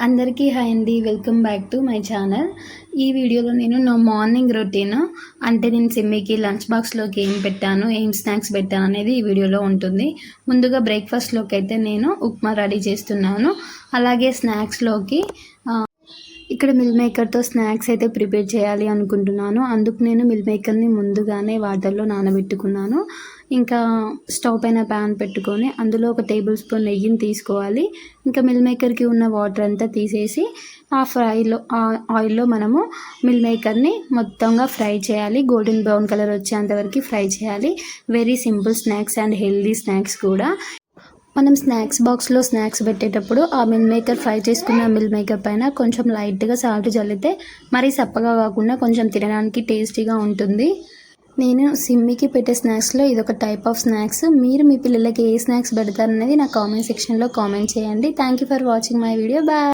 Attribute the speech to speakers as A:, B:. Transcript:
A: అందరికీ హాయ్ అండి. Welcome back to my channel. ఈ వీడియోలో నేను నా మార్నింగ్ రొటీన్ అంటే నేను సిమ్మికి లంచ్ బాక్స్లోకి ఏం పెట్టాను ఏం స్నాక్స్ పెట్టాను అనేది ఈ వీడియోలో ఉంటుంది. ముందుగా బ్రేక్ఫాస్ట్లోకి అయితే నేను ఉప్మా రెడీ చేస్తున్నాను. అలాగే స్నాక్స్లోకి ఇక్కడ మిల్ మేకర్తో స్నాక్స్ అయితే ప్రిపేర్ చేయాలి అనుకుంటున్నాను. అందుకు నేను మిల్ మేకర్ని ముందుగానే వాటర్లో నానబెట్టుకున్నాను. ఇంకా స్టవ్ పైన ప్యాన్ పెట్టుకొని అందులో ఒక టేబుల్ స్పూన్ నెయ్యిని తీసుకోవాలి. ఇంకా మిల్ మేకర్కి ఉన్న వాటర్ అంతా తీసేసి ఆ ఫ్రైలో ఆయిల్లో మనము మిల్ మేకర్ని మొత్తంగా ఫ్రై చేయాలి. గోల్డెన్ బ్రౌన్ కలర్ వచ్చేంతవరకు ఫ్రై చేయాలి. Very simple snacks and healthy snacks కూడా. మనం స్నాక్స్ బాక్స్లో స్నాక్స్ పెట్టేటప్పుడు ఆ మిల్ మేకర్ ఫ్రై చేసుకున్న మిల్ మేకర్ పైన కొంచెం లైట్గా సాల్ట్ చల్లితే మరీ సప్పగా కాకుండా కొంచెం తినడానికి టేస్టీగా ఉంటుంది. నేను సిమ్మికి పెట్టే స్నాక్స్లో ఇది ఒక టైప్ ఆఫ్ స్నాక్స్. మీరు మీ పిల్లలకి ఏ స్నాక్స్ పెడతారనేది నా కామెంట్ సెక్షన్లో కామెంట్ చేయండి. Thank you for watching my video. Bye!